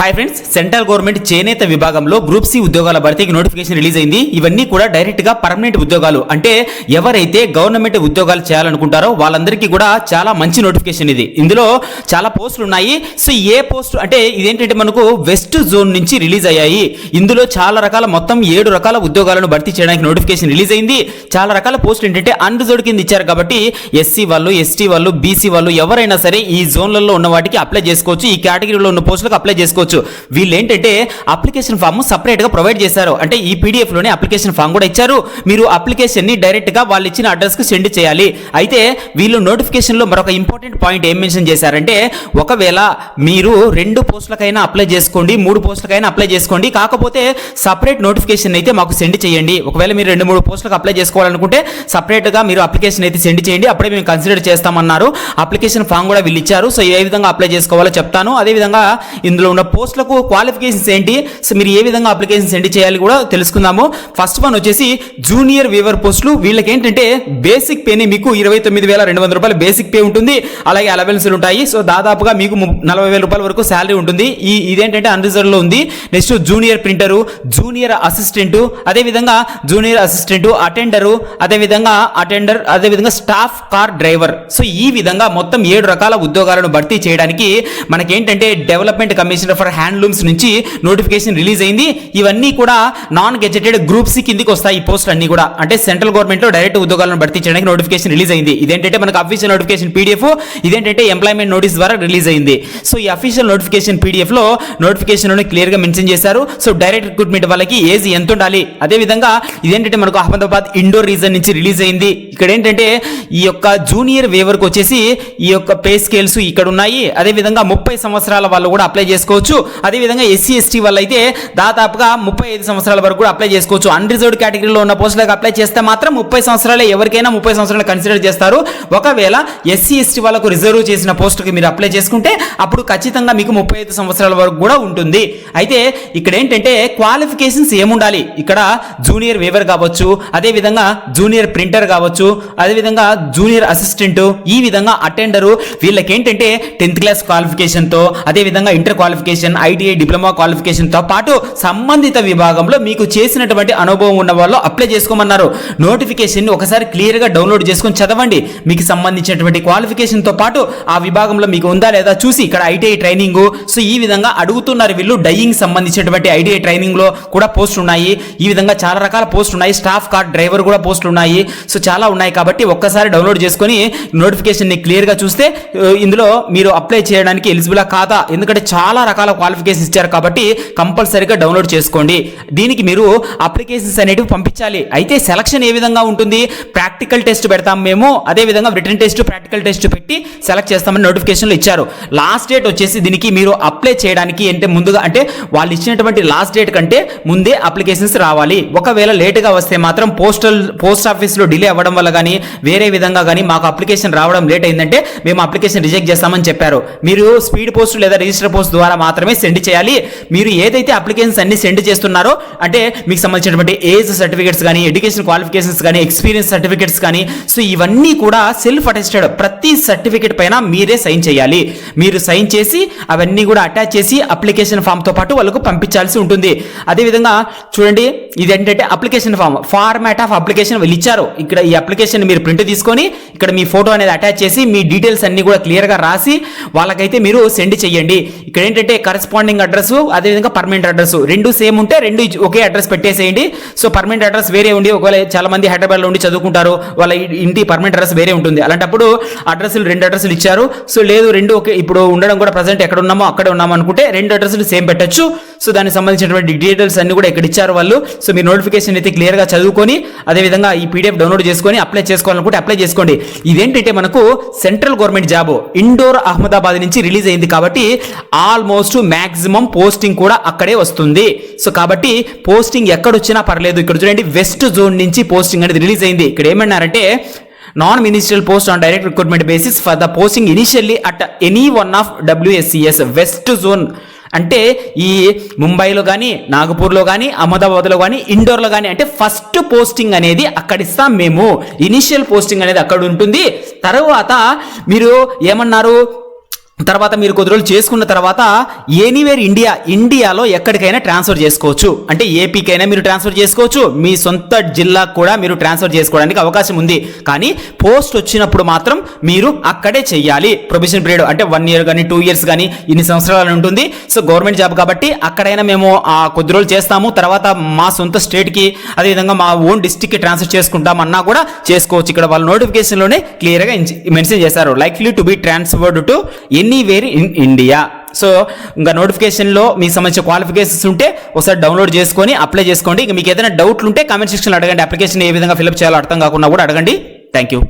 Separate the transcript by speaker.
Speaker 1: Hi friends central government చేనేత విభాగంలో group C ఉద్యోగాల భర్తీకి నోటిఫికేషన్ రిలీజ్ అయింది. ఇవన్నీ కూడా డైరెక్ట్గా పర్మనెంట్ ఉద్యోగాలు. అంటే ఎవరైతే గవర్నమెంట్ ఉద్యోగాలు చేయాలనుకుంటారో వాళ్ళందరికీ కూడా చాలా మంచి నోటిఫికేషన్ ఇది. ఇందులో చాలా పోస్టులు ఉన్నాయి. సో ఏ పోస్ట్ అంటే ఇదేంటంటే మనకు వెస్ట్ జోన్ నుంచి రిలీజ్ అయ్యాయి. ఇందులో చాలా రకాల మొత్తం ఏడు రకాల ఉద్యోగాలను భర్తీ చేయడానికి నోటిఫికేషన్ రిలీజ్ అయింది. చాలా రకాల పోస్టులు ఏంటంటే అన్రిజర్వ్డ్ కింద ఇచ్చారు కాబట్టి ఎస్సీ వాళ్ళు ఎస్టీ వాళ్ళు బీసీ వాళ్ళు ఎవరైనా సరే ఈ జోన్లలో ఉన్న వాటికి అప్లై చేసుకోవచ్చు. ఈ కేటగిరీలో ఉన్న పోస్టులకు అప్లై చేసుకోవచ్చు. వీళ్ళు ఏంటంటే అప్లికేషన్ ఫామ్ సపరేట్గా ప్రొవైడ్ చేశారు. అంటే ఈ పీడిఎఫ్లోనే అప్లికేషన్ ఫామ్ కూడా ఇచ్చారు. మీరు అప్లికేషన్ని డైరెక్ట్గా వాళ్ళు ఇచ్చిన అడ్రస్కి సెండ్ చేయాలి. అయితే వీళ్ళు నోటిఫికేషన్లో మరొక ఇంపార్టెంట్ పాయింట్ ఏం మెన్షన్ చేశారంటే ఒకవేళ మీరు రెండు పోస్టులకైనా అప్లై చేసుకోండి మూడు పోస్టులకైనా అప్లై చేసుకోండి. కాకపోతే సపరేట్ నోటిఫికేషన్ అయితే మాకు సెండ్ చేయండి. ఒకవేళ మీరు రెండు మూడు పోస్టులకు అప్లై చేసుకోవాలనుకుంటే సపరేట్గా మీరు అప్లికేషన్ అయితే సెండ్ చేయండి. అప్పుడే మేము కన్సిడర్ చేస్తామన్నారు. అప్లికేషన్ ఫామ్ కూడా వీళ్ళు ఇచ్చారు. సో ఏ విధంగా అప్లై చేసుకోవాలో చెప్తాను. అదే విధంగా ఇందులో ఉన్న పోస్టులకు క్వాలిఫికేషన్స్ ఏంటి? సో మీరు ఏ విధంగా అప్లికేషన్ సెండ్ చేయాలి కూడా తెలుసుకుందాము. ఫస్ట్ వన్ వచ్చేసి జూనియర్ వీవర్ పోస్టులు. వీళ్ళకి ఏంటంటే బేసిక్ పేని మీకు ఇరవై తొమ్మిది వేల రెండు వందల రూపాయలు బేసిక్ పే ఉంటుంది. అలాగే అలవెన్స్లు ఉంటాయి. సో దాదాపుగా మీకు నలభై వేల రూపాయల వరకు శాలరీ ఉంటుంది. ఈ ఇదేంటంటే అన్రిజర్వ్లో ఉంది. Next junior printer junior assistant అదే విధంగా జూనియర్ అసిస్టెంట్ అటెండరు అదే విధంగా అటెండర్ అదే విధంగా స్టాఫ్ కార్ డ్రైవర్ సో ఈ విధంగా మొత్తం ఏడు రకాల ఉద్యోగాలను భర్తీ చేయడానికి మనకేంటంటే డెవలప్మెంట్ కమిషనర్ ఫర్ హ్యాండ్లూమ్స్ నుంచి నోటిఫికేషన్ రిలీజ్ అయింది. ఇవన్నీ కూడా నాన్ గెజెటెడ్ గ్రూప్స్ కిందికి వస్తాయి ఈ పోస్ట్ అన్ని కూడా. అంటే సెంట్రల్ గవర్నమెంట్లో డైరెక్ట్ ఉద్యోగాలను భర్తీ చేయడానికి నోటిఫికేషన్ రిలీజ్ అయింది. ఇదేంటంటే మనకు అఫీషియల్ నోటిఫికేషన్ పీడిఎఫ్ ఇదేంటంటే ఎంప్లాయ్మెంట్ నోటీస్ ద్వారా రిలీజ్ అయింది. సో ఈ అఫీషియల్ నోటిఫికేషన్ పీడిఎఫ్లో నోటిఫికేషన్ మెన్షన్ చేశారు. సో డైరెక్ట్ రిక్రూట్మెంట్ వాళ్ళకి ఏజ్ ఎంత ఉండాలి? అదే విధంగా ఇదేంటంటే మనకు అహ్మదాబాద్ ఇండోర్ రీజన్ నుంచి రిలీజ్ అయింది. ఇక్కడ ఏంటంటే ఈ యొక్క జూనియర్ వేవర్కి వచ్చేసి ఈ యొక్క పే స్కేల్స్ ఇక్కడ ఉన్నాయి. అదే విధంగా ముప్పై సంవత్సరాల వాళ్ళు కూడా అప్లై చేసుకోవచ్చు. అదే విధంగా ఎస్సీ ఎస్టీ వాళ్ళు అయితే దాదాపుగా ముప్పై ఐదు సంవత్సరాల వరకు కూడా అప్లై చేసుకోవచ్చు. అన్రిజర్వ్డ్ కేటగిరీలో ఉన్న పోస్టులకు అప్లై చేస్తే మాత్రం ముప్పై సంవత్సరాలే ఎవరికైనా ముప్పై సంవత్సరాలు కన్సిడర్ చేస్తారు. ఒకవేళ ఎస్సీ ఎస్టీ వాళ్ళకు రిజర్వ్ చేసిన పోస్టుకి మీరు అప్లై చేసుకుంటే అప్పుడు ఖచ్చితంగా మీకు ముప్పై ఐదు సంవత్సరాల వరకు కూడా ఉంటుంది. అయితే ఇక్కడ ఏంటంటే క్వాలిఫికేషన్స్ ఏముండాలి? ఇక్కడ జూనియర్ వేవర్ కావచ్చు అదే విధంగా జూనియర్ ప్రింటర్ కావచ్చు అదే విధంగా జూనియర్ అసిస్టెంట్ ఈ విధంగా అటెండరు వీళ్ళకి ఏంటంటే టెన్త్ క్లాస్ క్వాలిఫికేషన్తో అదే విధంగా ఇంటర్ క్వాలిఫికేషన్ ఐటీఐ డిప్లొమా క్వాలిఫికేషన్తో పాటు సంబంధిత విభాగంలో మీకు చేసినటువంటి అనుభవం ఉన్న వాళ్ళు అప్లై చేసుకోమన్నారు. నోటిఫికేషన్ ఒకసారి క్లియర్గా డౌన్లోడ్ చేసుకొని చదవండి. మీకు సంబంధించినటువంటి క్వాలిఫికేషన్తో పాటు ఆ విభాగంలో మీకు ఉందా లేదా చూసి ఇక్కడ ఐటీఐ ట్రైనింగ్. సో ఈ విధంగా అడుగుతున్నారు వీళ్ళు. డైయింగ్ సంబంధించినటువంటి ఐటీఐ ట్రైనింగ్లో కూడా పోస్ట్ ఉన్నాయి. ఈ విధంగా చాలా రకాల పోస్టులు ఉన్నాయి. స్టాఫ్ కార్ డ్రైవర్ కూడా పోస్టులు ఉన్నాయి. సో చాలా ఉన్నాయి కాబట్టి ఒక్కసారి డౌన్లోడ్ చేసుకొని నోటిఫికేషన్ని క్లియర్గా చూస్తే ఇందులో మీరు అప్లై చేయడానికి ఎలిజిబుల్ కాదా? ఎందుకంటే చాలా రకాల క్వాలిఫికేషన్ ఇచ్చారు కాబట్టి కంపల్సరీగా డౌన్లోడ్ చేసుకోండి. దీనికి మీరు అప్లికేషన్స్ అనేటివి పంపించాలి. అయితే సెలక్షన్ ఏ విధంగా ఉంటుంది? ప్రాక్టికల్ టెస్ట్ పెడతాం మేము. అదే విధంగా రిటర్న్ టెస్ట్ ప్రాక్టికల్ టెస్ట్ పెట్టి సెలెక్ట్ చేస్తామని నోటిఫికేషన్లు ఇచ్చారు. లాస్ట్ డేట్ వచ్చేసి దీనికి మీరు అప్లై చేయడానికి అంటే ముందుగా అంటే వాళ్ళు ఇచ్చినటువంటి లాస్ట్ డేట్ కంటే ముందే అప్లికేషన్స్ రావాలి. ఒకవేళ లేటుగా వస్తే మాత్రం పోస్టల్ పోస్ట్ ఆఫీస్లో డిలే అవ్వడం వల్ల కానీ వేరే విధంగా కానీ మాకు అప్లికేషన్ రావడం లేట్ అయిందంటే మేము అప్లికేషన్ రిజెక్ట్ చేస్తామని చెప్పారు. మీరు స్పీడ్ పోస్ట్ లేదా రిజిస్టర్ పోస్ట్ ద్వారా మాత్రం మాత్రమే సెండ్ చేయాలి. మీరు ఏదైతే అప్లికేషన్స్ అన్ని సెండ్ చేస్తున్నారో అంటే మీకు సంబంధించినటువంటి ఏజ్ సర్టిఫికేట్స్ కానీ ఎడ్యుకేషన్ క్వాలిఫికేషన్స్ కానీ ఎక్స్పీరియన్స్ సర్టిఫికేట్స్ కానీ సో ఇవన్నీ కూడా సెల్ఫ్ అటెస్టెడ్ ప్రతి సర్టిఫికేట్ పైన మీరే సైన్ చేయాలి. మీరు సైన్ చేసి అవన్నీ కూడా అటాచ్ చేసి అప్లికేషన్ ఫామ్తో పాటు వాళ్ళకు పంపించాల్సి ఉంటుంది. అదేవిధంగా చూడండి ఇది ఏంటంటే application form format of application వీళ్ళు ఇచ్చారు. ఇక్కడ ఈ అప్లికేషన్ మీరు ప్రింట్ తీసుకొని ఇక్కడ మీ ఫోటో అనేది అటాచ్ చేసి మీ డీటెయిల్స్ అన్ని కూడా క్లియర్గా రాసి వాళ్ళకైతే మీరు సెండ్ చేయండి. ఇక్కడ ఏంటంటే కరెస్పాండింగ్ అడ్రస్ అదేవిధంగా పర్మనెంట్ అడ్రస్ రెండు సేమ్ ఉంటే రెండు ఒకే అడ్రస్ పెట్టేసేయండి. సో పర్మనెంట్ అడ్రస్ వేరే ఉండి ఒకవేళ చాలా మంది హైదరాబాద్లో ఉండి చదువుకుంటారు వాళ్ళ ఇంటి పర్మనెంట్ అడ్రస్ వేరే ఉంటుంది. అలాంటప్పుడు అడ్రస్లు రెండు అడ్రస్లు ఇచ్చారు. సో లేదు రెండు ఒకే ఇప్పుడు ఉండడం కూడా ప్రజెంట్ ఎక్కడ ఉన్నామో అక్కడే ఉన్నాము అనుకుంటే రెండు అడ్రస్లు సేమ్ పెట్టొచ్చు. సో దానికి సంబంధించినటువంటి డీటెయిల్స్ అన్ని కూడా ఇక్కడ ఇచ్చారు వాళ్ళు? సో మీరు నోటిఫికేషన్ అయితే క్లియర్గా చదువుకొని అదేవిధంగా ఈ పీడిఎఫ్ డౌన్లోడ్ చేసుకొని అప్లై చేసుకోవాలనుకుంటే అప్లై చేసుకోండి. ఇదేంటంటే మనకు central government job Indore Ahmedabad నుంచి రిలీజ్ అయింది కాబట్టి ఆల్మోస్ట్ మ్యాక్సిమం పోస్టింగ్ కూడా అక్కడే వస్తుంది. సో కాబట్టి పోస్టింగ్ ఎక్కడొచ్చినా పర్లేదు. ఇక్కడ చూడండి వెస్ట్ జోన్ నుంచి పోస్టింగ్ అనేది రిలీజ్ అయింది. ఇక్కడ ఏమన్నారంటే non ministerial post on direct recruitment basis for the posting initially at any one of WSCS west zone అంటే ఈ ముంబైలో కానీ నాగపూర్లో కానీ అహ్మదాబాద్లో కానీ ఇండోర్లో కానీ అంటే ఫస్ట్ పోస్టింగ్ అనేది అక్కడ ఇస్తాం మేము. ఇనిషియల్ పోస్టింగ్ అనేది అక్కడ ఉంటుంది. తర్వాత మీరు ఏమన్నారు? తర్వాత మీరు కొద్ది రోజులు చేసుకున్న తర్వాత ఎనీవేర్ ఇండియా ఇండియాలో ఎక్కడికైనా ట్రాన్స్ఫర్ చేసుకోవచ్చు. అంటే ఏపీకైనా మీరు ట్రాన్స్ఫర్ చేసుకోవచ్చు. మీ సొంత జిల్లాకు కూడా మీరు ట్రాన్స్ఫర్ చేసుకోవడానికి అవకాశం ఉంది. కానీ పోస్ట్ వచ్చినప్పుడు మాత్రం మీరు అక్కడే చేయాలి ప్రొబిషన్ పీరియడ్ అంటే వన్ ఇయర్ కానీ టూ ఇయర్స్ కానీ ఇన్ని సంవత్సరాలు ఉంటుంది. సో గవర్నమెంట్ జాబ్ కాబట్టి అక్కడైనా మేము ఆ కొద్ది రోజులు చేస్తాము. తర్వాత మా సొంత స్టేట్కి అదేవిధంగా మా ఓన్ డిస్టిక్కి ట్రాన్స్ఫర్ చేసుకుంటామన్నా కూడా చేసుకోవచ్చు. ఇక్కడ వాళ్ళ నోటిఫికేషన్లోనే క్లియర్గా మెన్షన్ చేశారు. Likely to be transferred to anywhere in India so ఇంకా నోటిఫికేషన్లో మీకు సంబంధించిన క్వాలిఫికేషన్స్ ఉంటే ఒకసారి డౌన్లోడ్ చేసుకొని అప్లై చేసుకోండి. ఇంకా మీకు ఏదైనా డౌట్లు ఉంటే కామెంట్ సెక్షన్లో అడగండి. అప్లికేషన్ ఏ విధంగా ఫిల్అప్ చేయాలో అర్థం కాకుండా కూడా అడగండి. Thank you